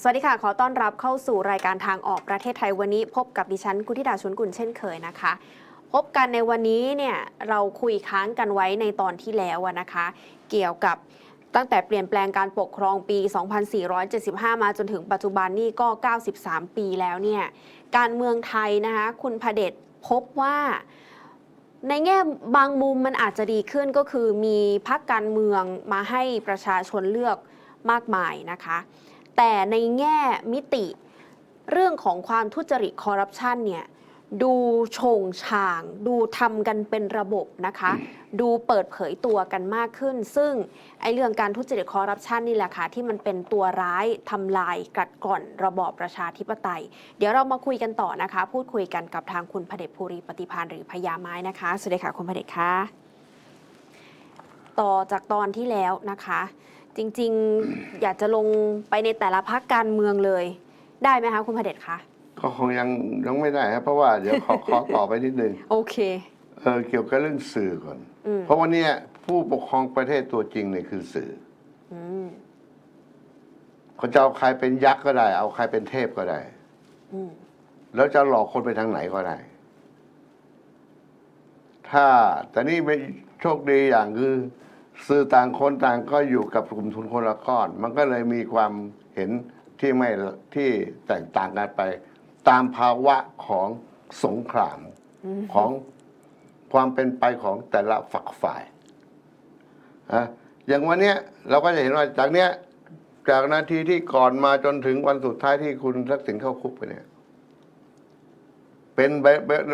สวัสดีค่ะ ขอต้อนรับเข้าสู่รายการทางออกประเทศไทยวันนี้ พบกับดิฉันกุธิดาชุนกุลเช่นเคยนะคะ พบกันในวันนี้เนี่ยเราคุยค้างกันไว้ในตอนที่แล้วนะคะ เกี่ยวกับตั้งแต่เปลี่ยนแปลงการปกครองปี 2475 มาจนถึงปัจจุบันนี่ก็ 93 ปีแล้วเนี่ยการเมืองไทยนะคะคุณพเดชพบว่าในแง่บางมุมมันอาจจะดีขึ้นก็คือมีพักการเมืองมาให้ประชาชนเลือกมากมายนะคะ แต่ในแง่มิติเรื่องของความทุจริตคอร์รัปชันเนี่ยดูโฉงฉาง ดูทำกันเป็นระบบนะคะ ดูเปิดเผยตัวกันมากขึ้น ซึ่งไอ้เรื่องการทุจริตคอร์รัปชันนี่แหละค่ะที่มันเป็นตัวร้ายทำลายกัดกร่อนระบอบประชาธิปไตย เดี๋ยวเรามาคุยกันต่อนะคะ พูดคุยกันกับทางคุณพเดชภูริปฏิพานหรือพญาไม้นะคะสวัสดีค่ะคุณพเดชค่ะต่อจากตอนที่แล้วนะคะ จริง ๆ อยากจะลงไปในแต่ละพักการเมืองเลย ได้ไหมคะคุณพเดชคะก็คงยังยังไม่ได้ครับเพราะว่าเดี๋ยวขอ ขอต่อไปนิดนึงโอเค เออเกี่ยวกับเรื่องสื่อก่อน อืม เพราะวันเนี้ยผู้ปกครองประเทศตัวจริงเนี่ยคือสื่ออืมเขาจะเอาใครเป็นยักษ์ก็ได้ เอาใครเป็นเทพก็ได้ อืมแล้วจะหลอกคนไปทางไหนก็ได้ ถ้าแต่นี่ไม่โชคดีอย่างคือ สื่อต่างคนต่างก็อยู่กับกลุ่มทุนคนละก้อน มันก็เลยมีความเห็นที่ไม่ที่แตกต่างกันไป ตามภาวะของสงครามของความเป็นไปของแต่ละฝักฝ่ายอะอย่างวันนี้เราก็จะเห็นว่าจากเนี้ยจากนาทีที่ก่อนมาจนถึงวันสุดท้ายที่คุณทักษิณเข้าคุกไปเนี่ย เป็น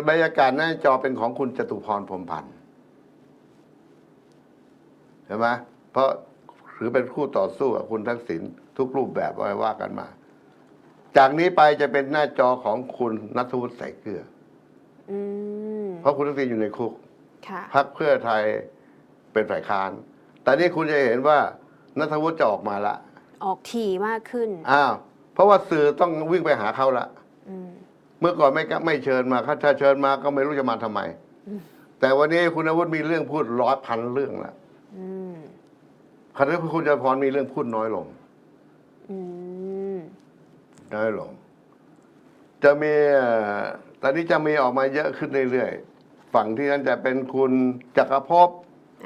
บรรยากาศหน้าจอเป็นของคุณจตุพรพรมพันธ์ เห็นไหมเพราะถือเป็นคู่ต่อสู้กับคุณทักษิณทุกรูปแบบว่าว่ากันมา จากนี้ไปจะเป็นหน้าจอของคุณนัทวุฒิใส่เกลืออืมเพราะคุณทักษิณอยู่ในคุกค่ะพักเพื่อไทยเป็นฝ่ายค้าน แต่นี่คุณจะเห็นว่านัทวุฒิจะออกมาละ ออกถี่มากขึ้น อ้าว เพราะว่าสื่อต้องวิ่งไปหาเขาละอืมเมื่อก่อนไม่กล้าไม่เชิญมาถ้าเชิญมาก็ไม่รู้จะมาทำไมอืมแต่วันนี้คุณนวุฒิมีเรื่องพูดร้อยพันเรื่องละอืม คณะคุณจตุพรมีเรื่องพูดน้อยลงอืมน้อยลง จะมีเอ่อตอนนี้จะมีออกมาเยอะขึ้นเรื่อยๆฝั่งที่นั้นจะเป็นคุณจักรภพ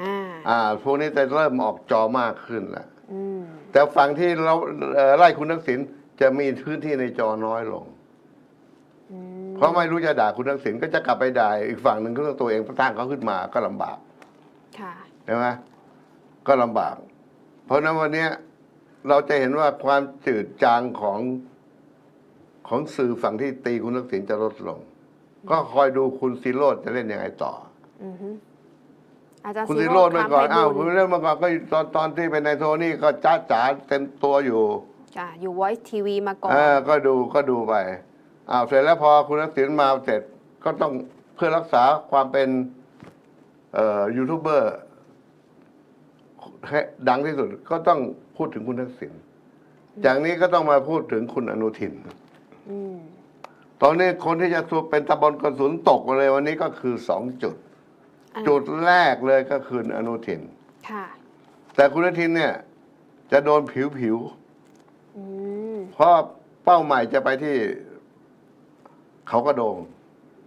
อ่าอ่าพวกนี้จะเริ่มออกจอมากขึ้นแล้วอืมแต่ฝั่งที่เราเอ่อไล่คุณทักษิณจะมีพื้นที่ในจอน้อยลง อืมเพราะไม่รู้จะด่าคุณทักษิณก็จะกลับไปด่าอีกฝั่งหนึ่งก็ต้องตัวเองตั้งเขาขึ้นมาก็ลำบาก ค่ะ ใช่ไหมก็ลำบาก เพราะฉะนั้นวันเนี้ยเราจะเห็นว่าความจืดจางของของสื่อฝั่งที่ตีคุณทักษิณจะลดลง ก็คอยดูคุณซีโรดจะเล่นยังไงต่ออือฮึอาจารย์คุณศิซีโรโรจดน์เมื่อคำก่อนไพอ้าวบูคุณลย์เล่นเมื่อก่อนก็ตอนตอนที่เป็นนายโทนี่ก็จ้าจ๋าเต็มตัวอยู่จ้ะอยู่ Voice TV มาก่อนเออก็ดูก็ดูไปอ้าวเสร็จแล้วพอคุณทักษิณมาเสร็จก็ต้องเพื่อรักษาความเป็นเอ่อยูทูบเบอร์ ให้ดังที่สุดก็ต้องพูดถึงคุณทักษิณจากนี้ก็ต้องมาพูดถึงคุณอนุทิน อืมตอนนี้คนที่จะตัวเป็นตะบนกระสุนตกมาเลยวันนี้ก็คือสองจุด อะจุดแรกเลยก็คืออนุทิน ค่ะแต่คุณอนุทินเนี่ย จะโดนผิวผิวๆอืมเพราะเป้าหมายจะไปที่เขากระโดง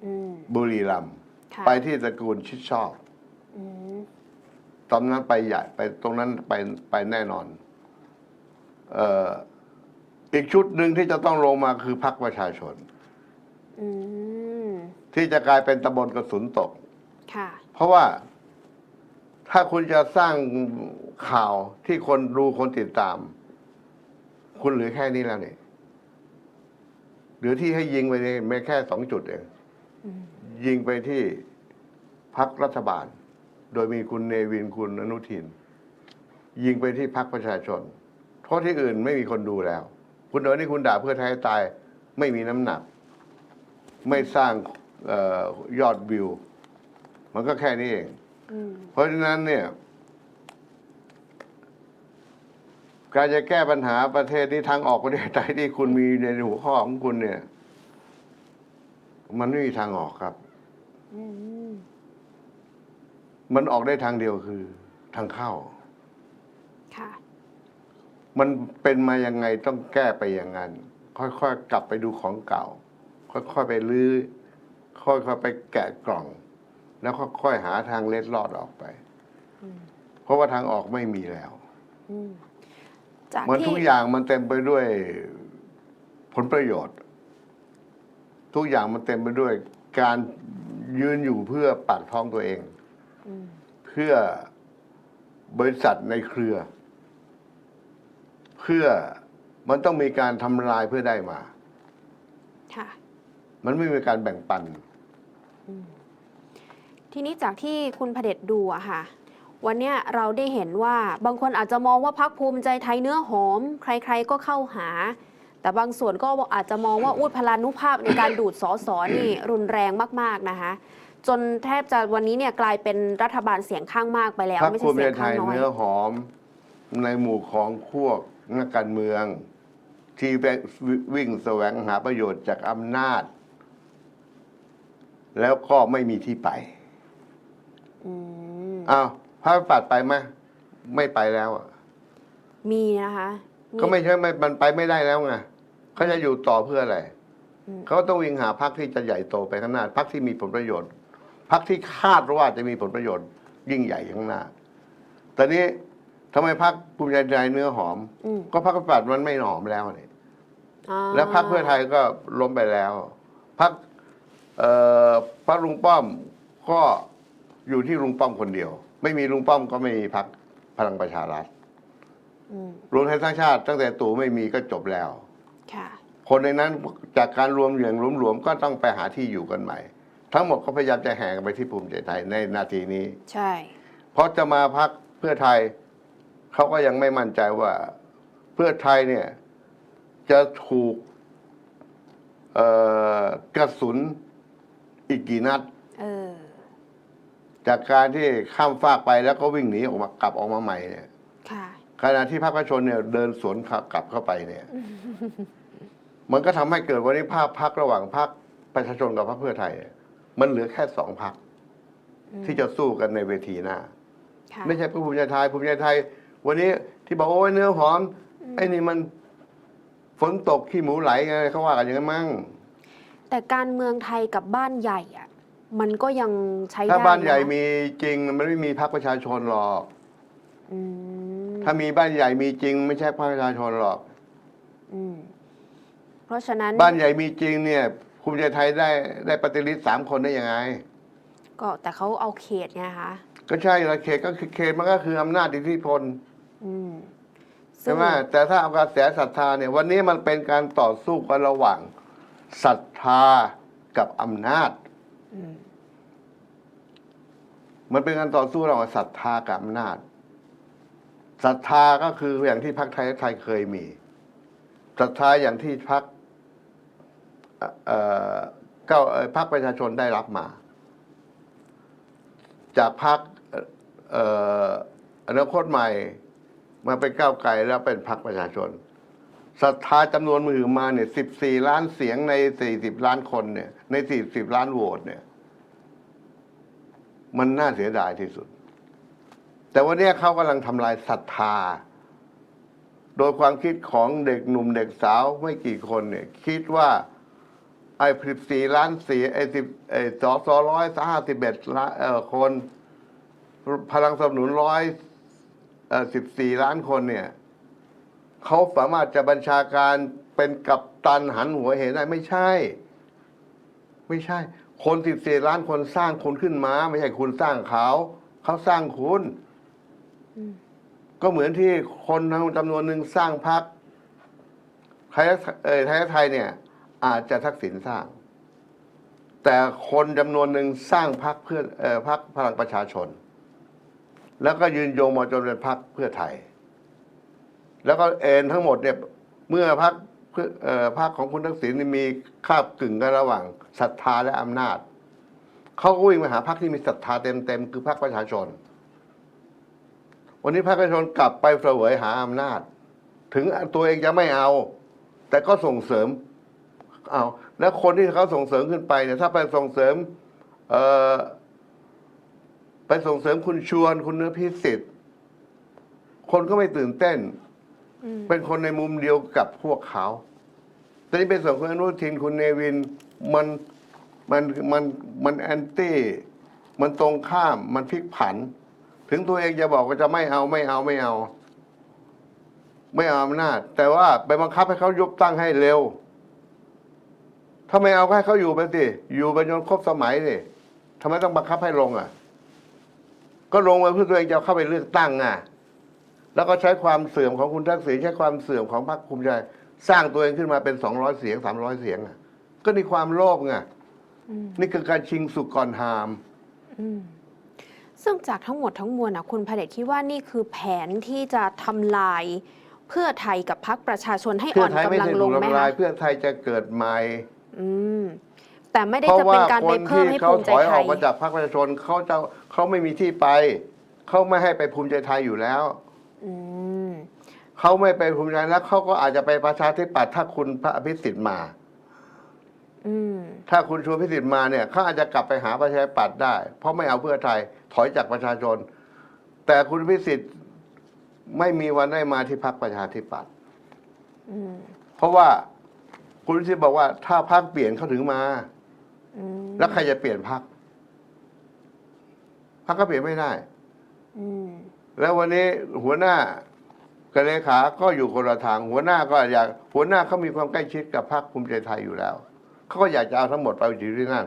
อืมบุรีรัมย์ค่ะไปที่ตระกูลชิดชอบ อืม ตอนนั้นไปใหญ่ไปตรงนั้นไปไปแน่นอนเอ่ออีกชุดหนึ่งที่จะต้องลงมาคือพรรคประชาชน อืมที่จะกลายเป็นตำบลกระสุนตก ค่ะ เพราะว่าถ้าคุณจะสร้างข่าวที่คนดูคนติดตาม คุณเหลือแค่นี้แล้วเนี่ยเหลือที่ให้ยิงไปเนี่ยแม้แค่สองจุดเอง อืมยิงไปที่พักรัฐบาล โดยมีคุณเนวินคุณอนุทิน ยิงไปที่พักประชาชน เพราะที่อื่นไม่มีคนดูแล้ว คุณเดี๋ยนี้คุณด่าเพื่อไทยตาย ไม่มีน้ำหนัก ไม่สร้างออยอดวิว มันก็แค่นี้เองอเพราะฉะนั้นเนี่ย การจะแก้ปัญหาประเทศนี้ทางออกประเทศไทยที่คุณมีในหัวข้อของคุณเนี่ย มันไม่มีทางออกครับ มมันออกได้ทางเดียวคือทางเข้า ค่ะ มันเป็นมายังไงต้องแก้ไปอย่างนั้น ค่อยๆกลับไปดูของเก่า ค่อยๆไปลื้อค่อยๆไปแกะกล่อง แล้วค่อยๆหาทางเล็ดลอดออกไปอืมเพราะว่าทางออกไม่มีแล้วอืมจากมันที่ทุกอย่างมันเต็มไปด้วยผลประโยชน์ ทุกอย่างมันเต็มไปด้วยการยืนอยู่เพื่อปากท้องตัวเองอืม เพื่อบริษัทในเครือ เพื่อมันต้องมีการทำลายเพื่อได้มาค่ะมันไม่มีการแบ่งปัน ทีนี้จากที่คุณพเดชดูอะค่ะ วันเนี้ยเราได้เห็นว่าบางคนอาจจะมองว่าพักภูมิใจไทยเนื้อหอม ใครๆก็เข้าหา แต่บางส่วนก็อาจจะมองว่าอุดพลานุภาพในการดูดสอสอนี่รุนแรงมาก ๆ นะคะ จนแทบจะวันนี้เนี่ยกลายเป็นรัฐบาลเสียงข้างมากไปแล้ว พรรคไม่ภูใช่มิใจเสียงไทข้างยน้อย เนื้อหอมในหมู่ของพวกนักการเมือง ที่ไปวิ่งแสวงหาประโยชน์จากอำนาจ แล้วก็ไม่มีที่ไปอืมอ้าวพระปัดไปไหมไม่ไปแล้วอะมีนะคะก็ไม่ใช่ไม่มันไปไม่ได้แล้วไงเขาจะอยู่ต่อเพื่ออะไร อืม เขาต้องวิ่งหาพรรคที่จะใหญ่โตไปข้างหน้าพรรคที่มีผลประโยชน์ พรรคที่คาดว่าจะมีผลประโยชน์ยิ่งใหญ่ข้างหน้า แต่นี้ทำไมพรรคภูมิใจไทยเนื้อหอม อืมก็พรรคประชาธิปัตย์มันไม่หอมแล้วนี่ อ่าแล้วพรรคเพื่อไทยก็ล้มไปแล้วพรรคเอ่อพรรคลุงป้อมก็อยู่ที่ลุงป้อมคนเดียว ไม่มีลุงป้อมก็ไม่มีพรรคพลังประชารัฐอืมรวมไทยสร้างชาติ ตั้งแต่ตู่ไม่มีก็จบแล้ว ค่ะ คนในนั้นจากการรวมอย่างหลวมๆก็ต้องไปหาที่อยู่กันใหม่ ทั้งหมดก็พยายามจะแห่กันไปที่ภูมิใจไทยในนาทีนี้ ใช่ เพราะจะมาพักเพื่อไทยเขาก็ยังไม่มั่นใจว่า เพื่อไทยเนี่ย จะถูกเอ่อกระสุนอีกกี่นัดเออจากการที่ข้ามฟากไปแล้วก็วิ่งหนีออกมากลับออกมาใหม่เนี่ยค่ะขณะที่พรรคประชาชนเนี่ย เดินสวนกลับเข้าไปเนี่ย มันก็ทำให้เกิดวันนี้ภาพพักระหว่างพรรคประชาชนกับพรรคเพื่อไทยเนี่ย มันเหลือแค่สองพรรคอืมที่จะสู้กันในเวทีหน้าค่ะไม่ใช่ภูมิใจไทยภูมิใจไทย วันนี้ที่บอกโอ้ยเนื้อหอมไอ้นี่มันฝนตกขี้หมูไหลไงเขาว่ากันอย่างนั้นมั้งแต่การเมืองไทยกับบ้านใหญ่อะมันก็ยังใช้ได้ถ้าบ้านใหญ่ะมีจริง มันไม่มีพรรคประชาชนหรอกอืมถ้ามีบ้านใหญ่มีจริง ไม่ใช่พรรคประชาชนหรอกอืมเพราะฉะนั้นบ้านใหญ่มีจริงเนี่ย ภูมิใจไทยได้ได้ปฏิริษีสามคนได้ยังไง ก็แต่เขาเอาเขตไงคะก็ใช่ละเขตก็คือเขตมันก็คืออำนาจอิทธิพลอืมใช่ไหมแต่ถ้าเอากระแสศรัทธาเนี่ย วันนี้มันเป็นการต่อสู้กันระหว่างศรัทธากับอำนาจ อืมมันเป็นการต่อสู้ระหว่างศรัทธากับอำนาจศรัทธาก็คืออย่างที่พรรคไทยไทยเคยมีศรัทธาอย่างที่พรรคเอ่อเก้าพรรคประชาชนได้รับมา จากพรรคเอ่ออนาคตใหม่มาเป็นก้าวไกลแล้วเป็นพรรคประชาชนศรัทธาจำนวนมือมาเนี่ยสิบสี่ล้านเสียงในสี่สิบล้านคนเนี่ย ในสี่สิบล้านโหวตเนี่ย มันน่าเสียดายที่สุด แต่วันนี้เขากำลังทำลายศรัทธา โดยความคิดของเด็กหนุ่มเด็กสาวไม่กี่คนเนี่ย คิดว่า ไอ้สิบสี่ล้านเสียงไอ้สิบไอ้สอสอร้อยห้าสิบเอ็ดล้านเอ่อคน พลังสนับสนุนร้อยเอ่อสิบสี่ล้านคนเนี่ยเขาสามารถจะบัญชาการเป็นกัปตันหันหัวเหได้ไม่ใช่ ไม่ใช่ คนสิบสี่ล้านคนสร้างคุณขึ้นมา ไม่ใช่คุณสร้างเขาเขาสร้างคุณอืมก็เหมือนที่คนทั้งจำนวนหนึ่งสร้างพรรคไทยเอ่อไทยรักไทยเนี่ย อาจจะทักษิณสร้าง แต่คนจำนวนหนึ่งสร้างพรรคเพื่ออพรรคพลังประชาชน แล้วก็ยืนโยงมาจนเป็นพรรคเพื่อไทย แล้วก็เอ็นทั้งหมดเนี่ยเมื่อพรรคเพื่ออพรรคของคุณทักษิณมีคาบกึ่งกันระหว่างศรัทธาและอำนาจ เขาก็วิ่งไปหาพรรคที่มีศรัทธาเต็มๆคือพรรคประชาชน วันนี้พรรคประชาชนกลับไปเสวยหาอำนาจ ถึงตัวเองจะไม่เอา แต่ก็ส่งเสริม เอาแล้วคนที่เขาส่งเสริมขึ้นไปเนี่ยถ้าไปส่งเสริมเอ่อไปส่งเสริมคุณชวนคุณเนื้อพิสิทธิ์ คนก็ไม่ตื่นเต้น อืมเป็นคนในมุมเดียวกับพวกเขา แต่นี่เป็นส่วนคุณอนุทินคุณเนวินมันมันมันมันแอนตี้ มันตรงข้ามมันพลิกผัน ถึงตัวเองจะบอกว่าจะไม่เอาไม่เอาไม่เอา ไม่เอาอำนาจ แต่ว่าไปบังคับให้เขายุบตั้งให้เร็ว ถ้าไม่เอาก็ให้เขาอยู่ไปสิอยู่ไปจนครบสมัยสิทำไมต้องบังคับให้ลงอะ ก็ลงมาเพื่อตัวเองจะเข้าไปเลือกตั้งอะ แล้วก็ใช้ความเสื่อมของคุณทักษิณใช้ความเสื่อมของพรรคภูมิใจสร้างตัวเองขึ้นมาเป็นสองร้อยเสียงสามร้อยเสียงอะ ก็นี่ความโลภไงอืมนี่คือการชิงสุกก่อนหามอืมซึ่งจากทั้งหมดทั้งมวลนะคุณพระเดชคิดว่านี่คือแผนที่จะทำลายเพื่อไทยกับพรรคประชาชนให้เพื่อ่ออนไทยไม่กำลังใช่ลถูงกไหมทำลาคะยเพื่อไทยจะเกิดใหม่ อืมแต่ไม่ได้เพราะจะเป็ว่านการคไปนเพิ่ที่มให้เขาภูมิใจถอยไทออกยมาจากพรรคประชาชนเขาจะเขาไม่มีที่ไป เขาไม่ให้ไปภูมิใจไทยอยู่แล้ว อืม เขาไม่ไปภูมิใจไทยแล้วเขาก็อาจจะไปประชาธิปัตย์ถ้าคุณพระอภิสิทธิ์มา อืม ถ้าคุณชวนพิสิทธิ์มาเนี่ยเขาอาจจะกลับไปหาประชาธิปัตย์ได้ เพราะไม่เอาเพื่อไทยถอยจากประชาชน แต่คุณพิสิทธิ์ไม่มีวันได้มาที่พรรคประชาธิปัตย์อืม เพราะว่า คุณพิสิทธิ์บอกว่า ถ้าพรรคเปลี่ยนเขาถึงมา อืมแล้วใครจะเปลี่ยนพรรคพรรคก็เปลี่ยนไม่ได้ อืมแล้ววันนี้หัวหน้ากับเลขา ก็อยู่คนละทาง หัวหน้าก็อยากหัวหน้าเขามีความใกล้ชิดกับพรรคภูมิใจไทยอยู่แล้ว เขาก็อยากจะเอาทั้งหมดไปอยู่ที่นั่น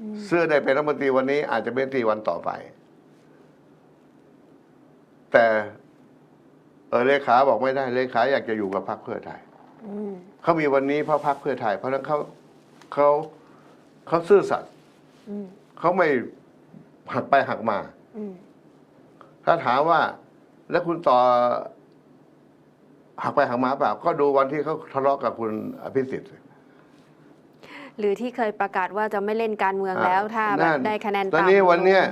อืมเสื้อได้เป็นรัฐมนตรีวันนี้อาจจะเป็นรัฐมนตรีวันต่อไป แต่เออเลขาบอกไม่ได้ เลขาอยากจะอยู่กับพรรคเพื่อไทยอืม เขามีวันนี้เพราะพรรคเพื่อไทย เพราะฉะนั้นเขาเขาเขาซื่อสัตย์อืมเขาไม่หักไปหักมาอืมถ้าถามว่า แล้วคุณต่อหักไปหักมาเปล่า ก็ดูวันที่เขาทะเลาะกับคุณอภิสิทธิ์หรือที่เคยประกาศว่าจะไม่เล่นการเมืองแล้วถ้าแบนั่บนได้คะแนนตอนต่ำนี้วันเนี้ยล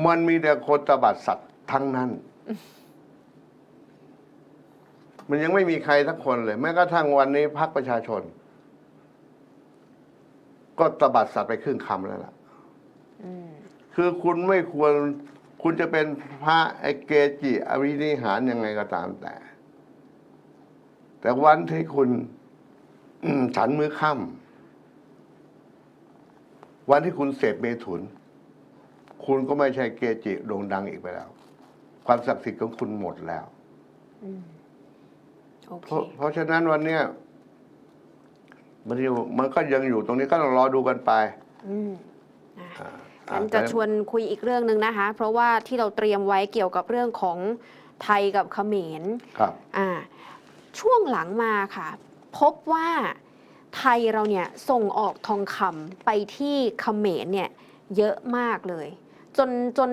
งมันมีแต่คนตบัดสัตว์ทั้งนั้น มันยังไม่มีใครสักคนเลย แม้กระทั่งวันนี้พรรคประชาชน ก็ตบัดสัตว์ไปครึ่งคำแล้วล่ะคือคุณไม่ควร คุณจะเป็นพระไอเกจิอรินิหารยังไงก็ตามแต่ แต่วันที่คุณฉันมือค่ำวันที่คุณเสพเมถุน คุณก็ไม่ใช่เกจิโด่งดังอีกไปแล้ว ความศักดิ์สิทธิ์ของคุณหมดแล้ว อืม โอเพเคราะเพราะฉะนั้นวันเนี้ยมันอยู่มันก็ยังอยู่ตรงนี้ก็ต้องรอดูกันไปอืมอะอ่างั้นจะชวนคุยอีกเรื่องหนึ่งนะคะ เพราะว่าที่เราเตรียมไว้เกี่ยวกับเรื่องของไทยกับเขมร ครับ อ่าช่วงหลังมาค่ะ พบว่าไทยเราเนี่ยส่งออกทองคำไปที่เขมรเนี่ยเยอะมากเลย จนจน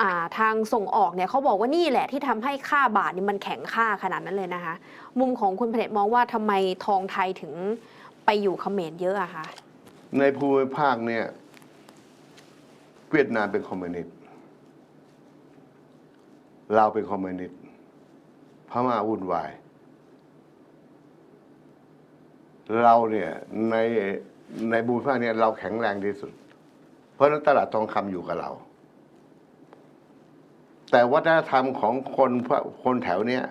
อ่าทางส่งออกเนี่ยเขาบอกว่านี่แหละที่ทำให้ค่าบาทนี่มันแข็งค่าขนาดนั้นเลยนะคะ มุมของคุณเพชรมองว่าทำไมทองไทยถึงไปอยู่เขมรเยอะอะคะในภูมิภาคเนี่ย เวียดนามเป็นคอมมิวนิสต์ลาวเป็นคอมมิวนิสต์พม่าวุ่นวาย เราเนี่ยในในภูมิภาคเนี่ยเราแข็งแรงที่สุด เพราะฉะนั้นตลาดทองคำอยู่กับเรา แต่วัฒนธรรมของคนคนแถวเนี้ย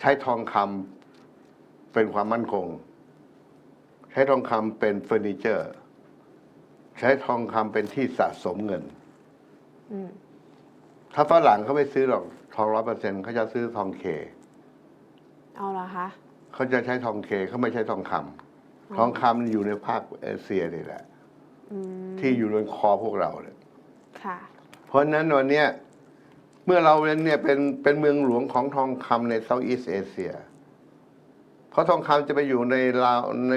ใช้ทองคำเป็นความมั่นคง ใช้ทองคำเป็นเฟอร์นิเจอร์ ใช้ทองคำเป็นที่สะสมเงินอืมถ้าฝรั่งเขาไม่ซื้อหรอกทองร้อยเปอร์เซ็นเขาจะซื้อทองเค เอาละคะเขาจะใช้ทองเคเขาไม่ใช้ทองคำทองคำอยู่ในภาคเอเชียนี่แหละอืมที่อยู่บนคอพวกเราเนี่ยค่ะ เพราะฉะนั้นวันเนี้ยเมื่อเราเนี่ยเป็นเป็นเมืองหลวงของทองคำในเซาท์อีสเอเชียเพราะทองคำจะไปอยู่ในลาวใน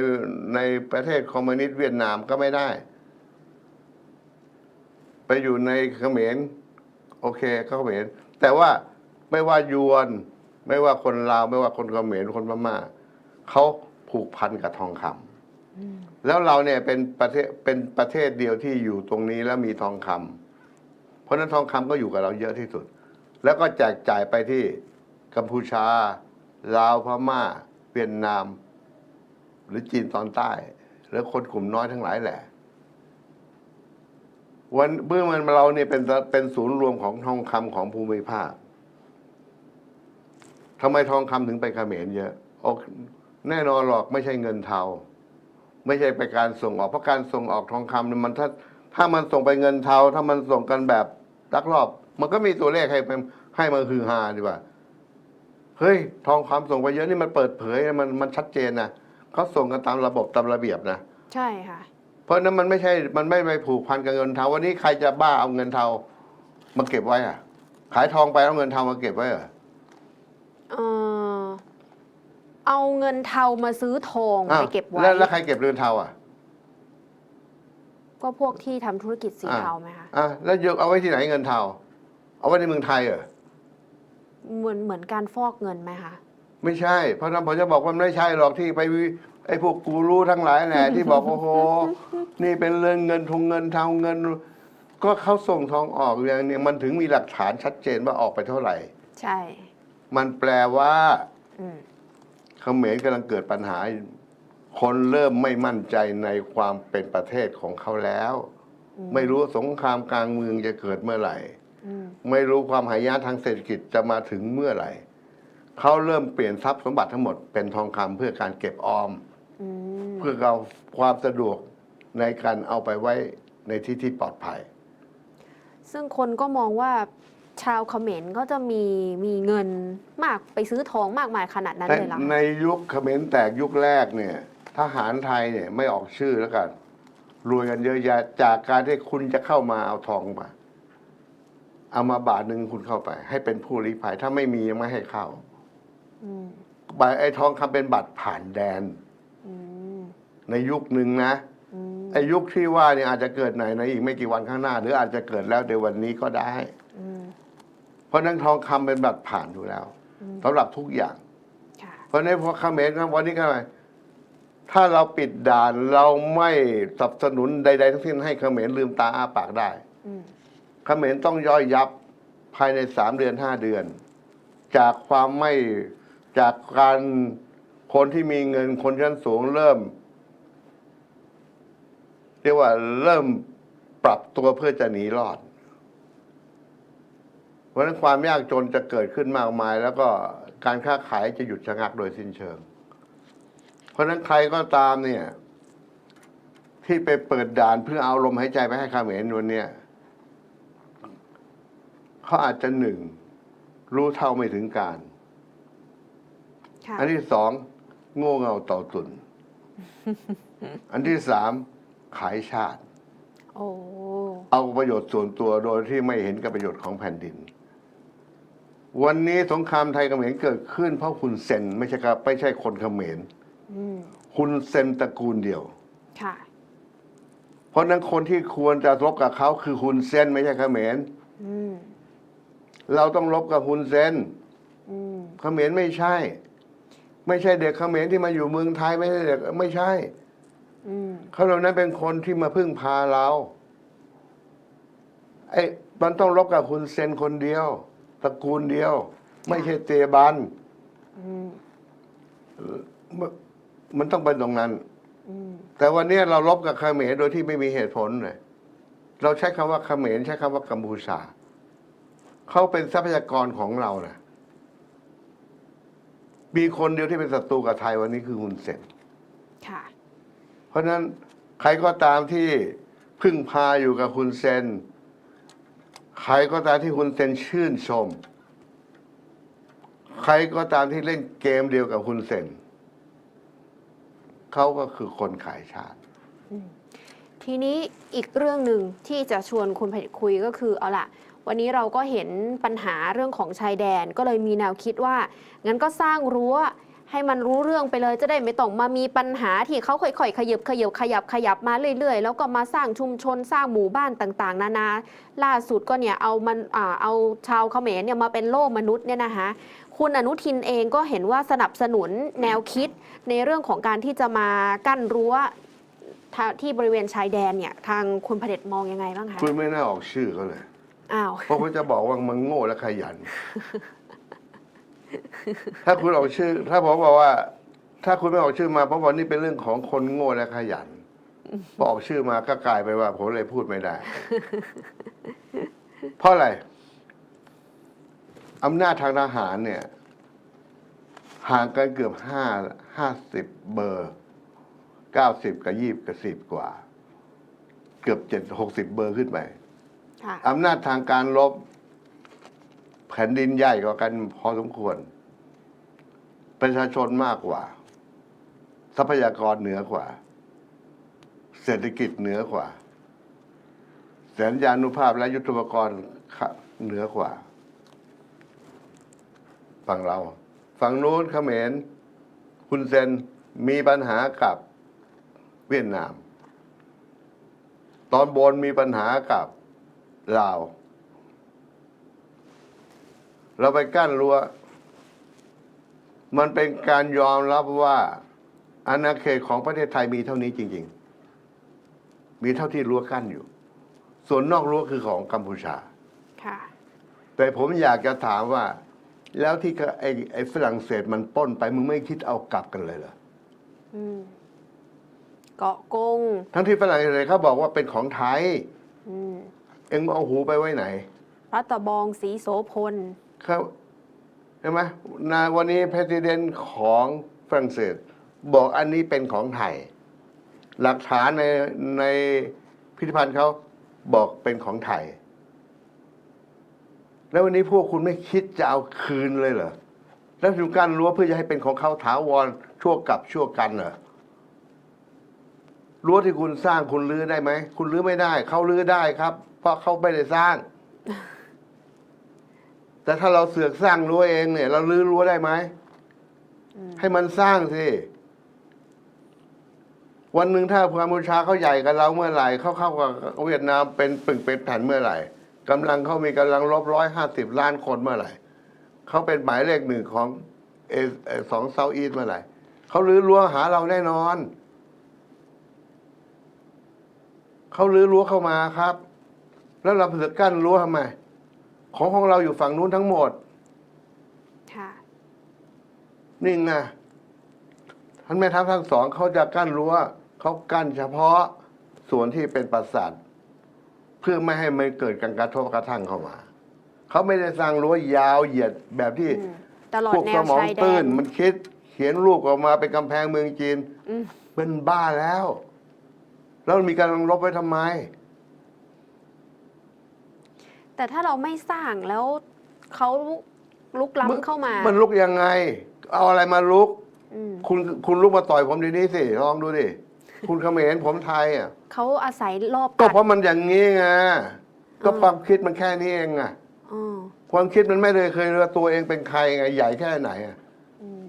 ในประเทศคอมมิวนิสต์เวียดนามก็ไม่ได้ ไปอยู่ในเขมรโอเคก็เขมรแต่ว่าไม่ว่ายวน ไม่ว่าคนลาว ไม่ว่าคนเขมรคนพม่าเขาผูกพันกับทองคำอืมแล้วเราเนี่ยเป็นประเทศเป็นประเทศเดียวที่อยู่ตรงนี้แล้วมีทองคำเพ ราะนั้นทองคำก็อยู่กับเราเยอะที่สุด แล้วก็แจกจ่ายไปที่กัมพูชา ลาวพม่า เวียดนาม หรือจีนตอนใต้แล้วคนกลุ่มน้อยทั้งหลายแหละวันเมื่อมันเราเนี่ยเป็นเป็นศูนย์รวมของทองคำของภูมิภาคทำไมทองคำถึงไปเขมรเยอะอแน่นอนหรอกไม่ใช่เงินเทาไม่ใช่ไปการส่งออกเพราะการส่งออกทองคำเนี่ยมันถ้าถ้ามันส่งไปเงินเทาถ้ามันส่งกันแบบ ลักลอบ มันก็มีตัวเลขให้มันให้มันคือฮาดีกว่าเฮ้ยทองคำส่งไปเยอะนี่มันเปิดเผยมันมันชัดเจนนะเขาส่งกันตามระบบตามระเบียบนะใช่ค่ะ เพราะฉะนั้นมันไม่ใช่มันไม่ไปผูกพันกับเงินเทาวันนี้ใครจะบ้าเอาเงินเทามาเก็บไว้อะขายทองไปเอาเงินเทามาเก็บไว้เหรอเออเอาเงินเทามาซื้อทองอ้าวไปเก็บไว้แล้วแล้วใครเก็บเงินเทาอะ ก็พวกที่ทำธุรกิจสีอ่าเทาไหมคะอะแล้วยกเอาไว้ที่ไหนเงินเทา เอาไว้ในเมืองไทยเหรอเหมือนเหมือนการฟอกเงินไหมคะไม่ใช่ เพราะนั้นผมจะบอกว่ามันไม่ใช่หรอกที่ไปวิไอ้พวกกูรู้ทั้งหลายแหละที่บอกโอ้โห นี่เป็นเรื่องเงินทงเงินเทาเงิน ก็เขาส่งทองออกอย่างเนี้มันถึงมีหลักฐานชัดเจนว่าออกไปเท่าไหร่ ใช่ มันแปลว่าอืม เขมรกำลังเกิดปัญหา คนเริ่มไม่มั่นใจในความเป็นประเทศของเขาแล้วอืไม่รู้สงครามกลางเมืองจะเกิดเมื่อไหร่อืมไม่รู้ความหายนะทางเศรษฐกิจจะมาถึงเมื่อไหร่ เขาเริ่มเปลี่ยนทรัพย์สมบัติทั้งหมดเป็นทองคำเพื่อการเก็บออมอืมเพื่อเอาความสะดวกในการเอาไปไว้ในที่ที่ปลอดภัย ซึ่งคนก็มองว่าชาวเขมรก็จะมีมีเงินมากไปซื้อทองมากมายขนาดนั้นในเลยเหรอในคะยุคเขมรแตกยุคแรกเนี่ยท หารไทยเนี่ยไม่ออกชื่อแล้วกัน รวยกันเยอะแยะจากการที่คุณจะเข้ามาเอาทองมา เอามาบาทหนึ่งคุณเข้าไป ให้เป็นผู้ลี้ภัย ถ้าไม่มียังไม่ให้เข้าอืมบาทไอ้ทองคำเป็นบัตรผ่านแดนอืมในยุคหนึ่งนะอืมไอ้ยุคที่ว่าเนี่ยอาจจะเกิดไหนในอีกไม่กี่วันข้างหน้า หรืออาจจะเกิดแล้วในวันนี้ก็ได้อืมเพราะฉะนั้นทองคำเป็นบัตรผ่านอยู่แล้วอืมสำหรับทุกอย่างค่ะเพราะฉะนั้นพอเขมรครับวันนี้ก็ไง ถ้าเราปิดด่านเราไม่สนับสนุนใด ๆ ทั้งสิ้นให้เขมรลืมตาอ้าปากได้อืมเขมรต้องย่อยยับภายในสามเดือนห้าเดือน จากความไม่จากการคนที่มีเงินคนชั้นสูงเริ่ม เรียกว่าเริ่มปรับตัวเพื่อจะหนีรอด เพราะฉะนั้นความยากจนจะเกิดขึ้นมากมาย แล้วก็การค้าขายจะหยุดชะงักโดยสิ้นเชิง เพราะฉะนั้นใครก็ตามเนี่ย ที่ไปเปิดด่านเพื่อเอาลมหายใจไปให้เขมรวันเนี้ยเขาอาจจะหนึ่ง รู้เท่าไม่ถึงการค่ะอันที่สองโง่เง่าต่อตุน อันที่สามขายชาติโอ้เอาประโยชน์ส่วนตัวโดยที่ไม่เห็นกับประโยชน์ของแผ่นดิน วันนี้สงครามไทยเขมรเกิดขึ้นเพราะคุณเซนไม่ใช่ครับไม่ใช่คนเขมรอืม คุณเซนตระกูลเดียว ค่ะ เพราะฉะนั้นคนที่ควรจะรบกับเขาคือคุณเซนไม่ใช่เขมรอืมเราต้องรบกับคุณเซนอืมเขมรไม่ใช่ ไม่ใช่เด็กเขมรที่มาอยู่เมืองไทยไม่ใช่เด็กไม่ใช่ อืมเขาเหล่านั้นเป็นคนที่มาพึ่งพาเราไอ้มันต้องรบกับคุณเซนคนเดียวตระกูลเดียว ไม่ใช่เตบันอืม มันมันต้องเป็นตรงนั้นอืมแต่วันนี้เรารบกับเขมรโดยที่ไม่มีเหตุผลเลยเราใช้คำว่าเขมรใช้คำว่ากัมพูชาเขาเป็นทรัพยากรของเรานะมีคนเดียวที่เป็นศัตรูกับไทยวันนี้คือคุณเซนค่ะเพราะฉะนั้นใครก็ตามที่พึ่งพาอยู่กับคุณเซนใครก็ตามที่คุณเซนชื่นชม ใครก็ตามที่เล่นเกมเดียวกับคุณเซน เขาก็คือคนขายชาติ ทีนี้อีกเรื่องหนึ่งที่จะชวนคุณผลิตคุยก็คือเอาล่ะ วันนี้เราก็เห็นปัญหาเรื่องของชายแดนก็เลยมีแนวคิดว่า งั้นก็สร้างรั้วให้มันรู้เรื่องไปเลยจะได้ไม่ต้องมามีปัญหาที่เขาค่อยๆขยับขยับขยับขยับมาเรื่อยๆ แล้วก็มาสร้างชุมชนสร้างหมู่บ้านต่างๆ นานา ล่าสุดก็เนี่ยเอามันอ่าเอาชาวเขมรเนี่ยมาเป็นโลกมนุษย์เนี่ยนะคะคุณอนุทินเองก็เห็นว่าสนับสนุนแนวคิดในเรื่องของการที่จะมากั้นรั้วทาที่บริเวณชายแดนเนี่ย ทางคุณพเดชมองยังไงบ้างคะคุณไม่น่าออกชื่อเขาเลยอ้าวเพราะเขาจะบอกว่ามันโง่และขยัน ถ้าคุณออกชื่อ ถ้าผมบอกว่า ถ้าคุณไม่ออกชื่อมาเพราะวันนี้เป็นเรื่องของคนโง่และขยันพอออกชื่อมาก็กลายไปนว่าผมเลยพูดไม่ได้ เพราะอะไร อำนาจทางทหารเนี่ย ห่างกันเกือบห้าห้าสิบเบอร์เก้าสิบกับยี่กับสิบกว่า เกือบเจ็ดหกสิบเบอร์ขึ้นไปค่ะอำนาจทางการลบแผ่นดินใหญ่กว่ากันพอสมควร ประชาชนมากกว่า ทรัพยากรเหนือกว่า เศรษฐกิจเหนือกว่า แสนยานุภาพและยุทธปกรณ์เหนือกว่า ฝั่งเรา ฝั่งนู้นเขมรคุณเซนมีปัญหากับเวียดนาม ตอนบนมีปัญหากับลาว เราไปกั้นรั้วมันเป็นการยอมรับว่าอาณาเขตของประเทศไทยมีเท่านี้จริง ๆ มีเท่าที่รั้วกั้นอยู่ ส่วนนอกรั้วคือของกัมพูชาค่ะแต่ผมอยากจะถามว่า แล้วที่ก็ไอ้ไอ้ฝรั่งเศสมันปล้นไปมึงไม่คิดเอากลับกันเลยเหรออืมเกาะกงทั้งที่ฝรั่งเศสเขาบอกว่าเป็นของไทย อืมเอ็งเอาหูไปไว้ไหนรัตบองสีโสพลครับใช่ไหมนาวันนี้ประธานของฝรั่งเศส บอกอันนี้เป็นของไทย หลักฐานในในพิพิธภัณฑ์เขาบอกเป็นของไทย แล้ววันนี้พวกคุณไม่คิดจะเอาคืนเลยเหรอ แล้วถึงการรั้วเพื่อจะให้เป็นของเขาถาวรชั่วกับชั่วกันเหรอรั้วที่คุณสร้างคุณรื้อได้ไหม คุณรื้อไม่ได้ เขารื้อได้ครับ เพราะเขาไม่ได้สร้าง แต่ถ้าเราเสือกสร้างรั้วเองเนี่ย เรารื้อรั้วได้ไหมอืมให้มันสร้างสิ วันหนึ่งถ้ากัมพูชาเขาใหญ่กับเราเมื่อไหร่ เขาเข้ากับเวียดนามเป็นปึ่งเป็นแผ่นเมื่อไหร่ กำลังเขามีกำลังลบร้อยห้าสิบล้านคนเมื่อไหร่เขาเป็นหมายเลขหนึ่งของเอเอ่อสองเซาท์อีสเมื่อไหร่เขารื้อรั้วหาเราแน่นอน เขารื้อรั้วเข้ามาครับ แล้วเราเสือกกั้นรั้วทำไม ของของเราอยู่ฝั่งนู้นทั้งหมดค่ะนี่ไงท่านแม่ทัพทั้งสองเขาจะกั้นรั้วเขากั้นเฉพาะส่วนที่เป็นปราสาท เพื่อไม่ให้มันเกิดการกระทบกระทั่งเข้ามาเขาไม่ได้สร้างรั้วยาวเหยียดแบบที่อืมตลอดพวกแนสวมองชายแดตื้นน มันคิดเขียนรูปออกมาเป็นกำแพงเมืองจีนอืมเป็นบ้าแล้ว แล้วมีการลบไว้ทำไม แต่ถ้าเราไม่สร้างแล้วเขาลุกล้ำเข้ามามันลุกยังไง เอาอะไรมาลุก อืมคุณคุณลุกมาต่อยผมดีนี้สิลองดูดิ คุณเขมรผมไทยอะเขาอาศัยรอบก็กัดเพราะมันอย่างนี้ไงก็ความคิดมันแค่นี้เองอะอ๋อความคิดมันไม่ได้เคยรู้ว่าตัวเองเป็นใครไงใหญ่แค่ไหนอะอืม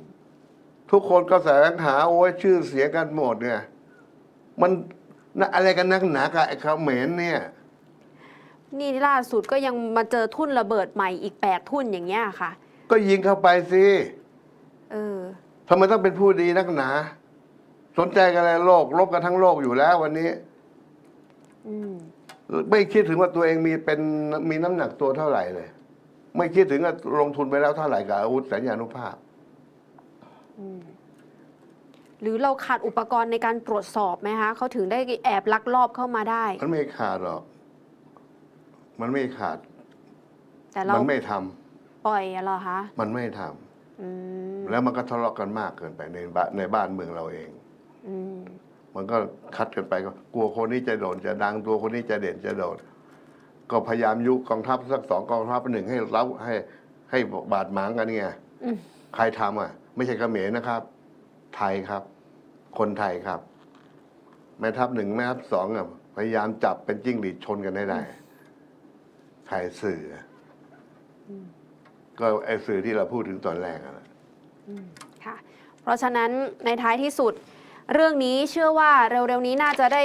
ทุกคนก็แสวงหาโอ้ยชื่อเสียงกันหมดไงมันน่ะอะไรกันนักหนากับไอ้เขมรเนี่ยนี่ล่าสุดก็ยังมาเจอทุ่นระเบิดใหม่อีกแปดทุ่นอย่างเงี้ยค่ะ ก็ยิงเข้าไปสิ เออทำไมต้องเป็นผู้ดีนักหนา สนใจกันอะไรโลกลบกันทั้งโลกอยู่แล้ววันนี้ อืม ไม่คิดถึงว่าตัวเองมีเป็นมีน้ำหนักตัวเท่าไหร่เลย ไม่คิดถึงว่าลงทุนไปแล้วเท่าไหร่กับอาวุธสัญญานุภาพ อืม หรือเราขาดอุปกรณ์ในการตรวจสอบไหมคะเขาถึงได้แอบลักลอบเข้ามาได้ มันไม่ขาดหรอก มันไม่ขาด แต่เรามันไม่ทำปล่อยอะเหรอคะมันไม่ทำอืมแล้วมันก็ทะเลาะกันมากเกินไปในบ้านในบ้านเมืองเราเองอื มมันก็คัดกันไปก็กลัวคนนี้จะโดนจะดังตัวคนนี้จะเด่นจะโดนก็พยายามยุกองทัพสักสองกองทัพหนึ่งให้เล้าให้ให้บาดหมางกันเนี่ยอืมใครทำอะ ไม่ใช่เขมรนะครับ ไทยครับ คนไทยครับ แม่ทัพหนึ่งแม่ทัพสองอะพยายามจับเป็นจิ้งหรีดชนกันได้ได้ใครสื่ออะก็ไอ้สื่อที่เราพูดถึงตอนแรกอะนะค่ะ เพราะฉะนั้นในท้ายที่สุด เรื่องนี้เชื่อว่าเร็วๆนี้น่าจะได้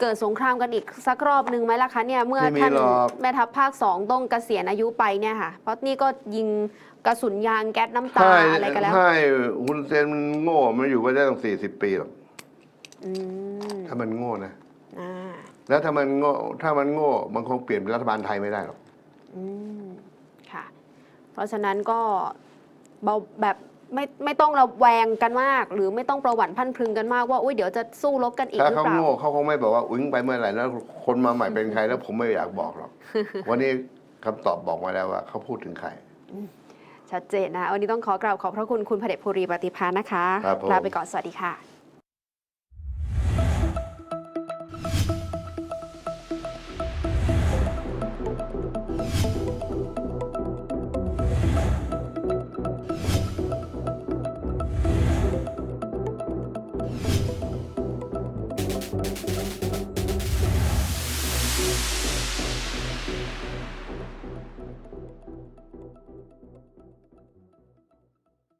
เกิดสงครามกันอีกสักรอบหนึ่งไหมล่ะคะเนี่ยเมื่อไม่มีท่านหรอกแม่ทัพภาคสองต้องเกษียณอายุไปเนี่ยค่ะ เพราะนี่ก็ยิงกระสุนยางแก๊สน้ำตาถ้าอะไรกันแล้วถ้าฮุนเซนมันโง่มันอยู่ก็ได้ตั้งสี่สิบปีหรอกอืมถ้ามันโง่นะอ่าแล้วถ้ามันโง่ถ้ามันโง่มันคงเปลี่ยนเป็นรัฐบาลไทยไม่ได้หรอกอืมค่ะ เพราะฉะนั้นก็เบาแบบ ไม่ไม่ต้องระแวงกันมาก หรือไม่ต้องประหวั่นพรันพรึงกันมากว่าอุ้ยเดี๋ยวจะสู้รบกันอีกถ้าหรือเขาเปล่า โง่เขาคงไม่บอกว่าอุ้งไปเมื่อไหร่แล้วคนมาใหม่เป็นใครแล้วผมไม่อยากบอกหรอก วันนี้คำตอบบอกมาแล้วว่าเขาพูดถึงใคร ชัดเจนนะวันนี้ต้องขอกราบขอบพระคุณคุณพระเดชภูริปฏิภาณนะคะ ครับผม ลาไปก่อนสวัสดีค่ะ